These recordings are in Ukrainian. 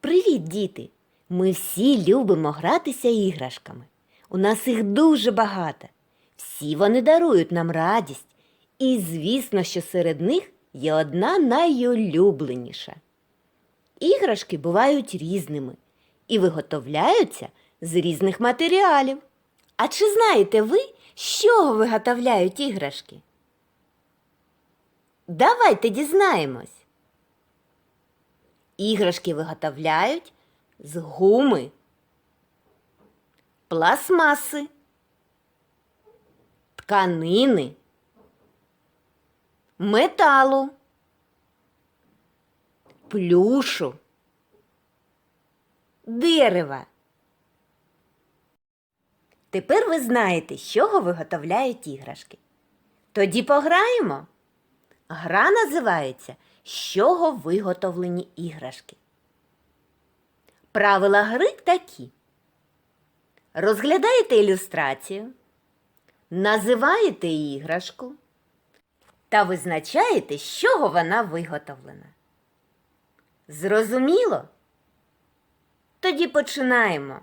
Привіт, діти! Ми всі любимо гратися іграшками. У нас їх дуже багато. Всі вони дарують нам радість. І звісно, що серед них є одна найулюбленіша. Іграшки бувають різними і виготовляються з різних матеріалів. А чи знаєте ви, з чого виготовляють іграшки? Давайте дізнаємось. Іграшки виготовляють з гуми, пластмаси, тканини, металу, плюшу, дерева. Тепер ви знаєте, з чого виготовляють іграшки. Тоді пограємо. Гра називається З чого виготовлені іграшки. Правила гри такі. Розглядаєте ілюстрацію, називаєте іграшку та визначаєте, з чого вона виготовлена. Зрозуміло? Тоді починаємо.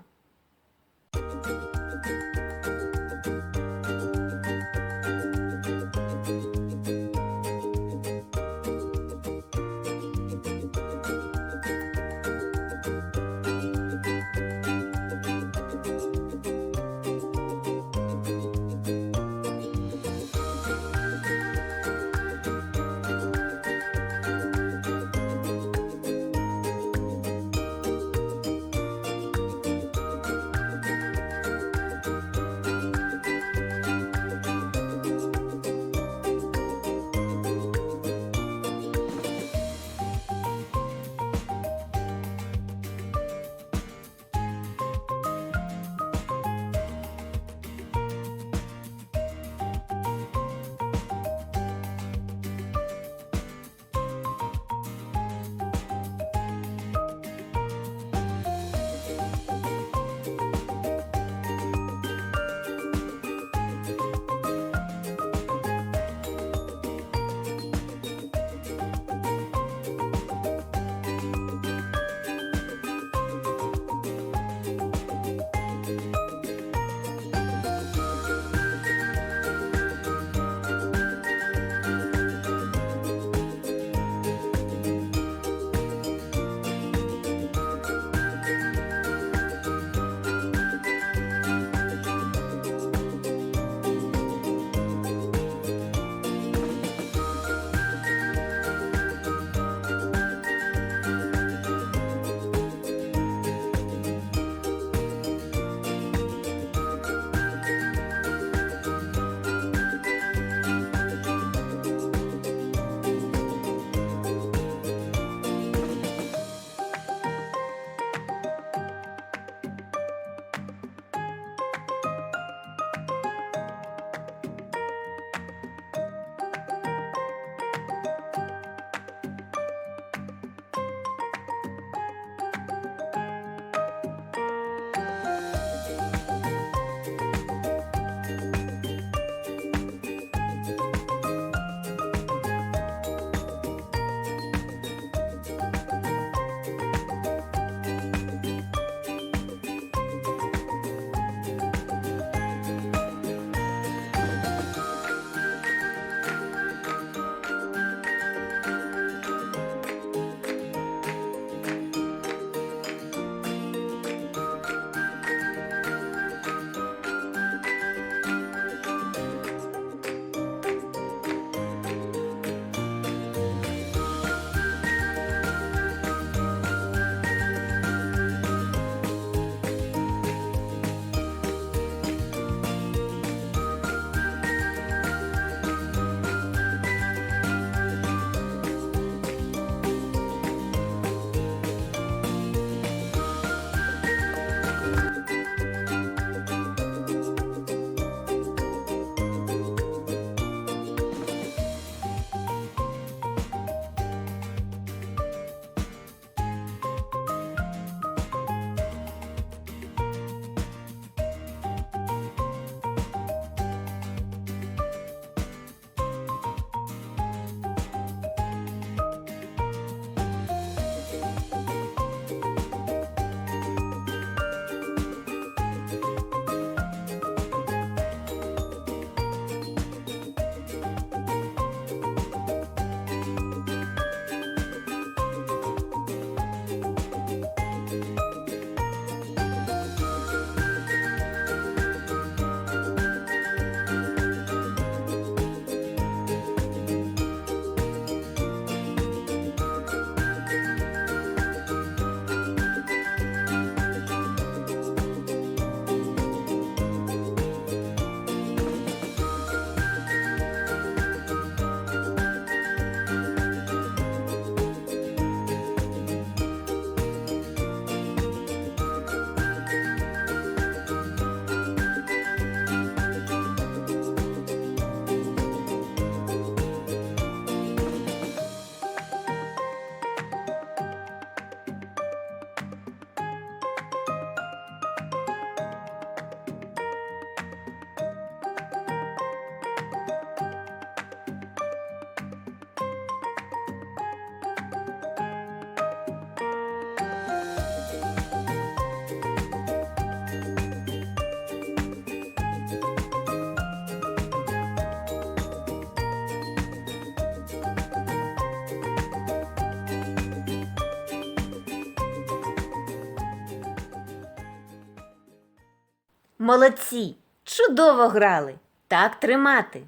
Молодці! Чудово грали! Так тримати!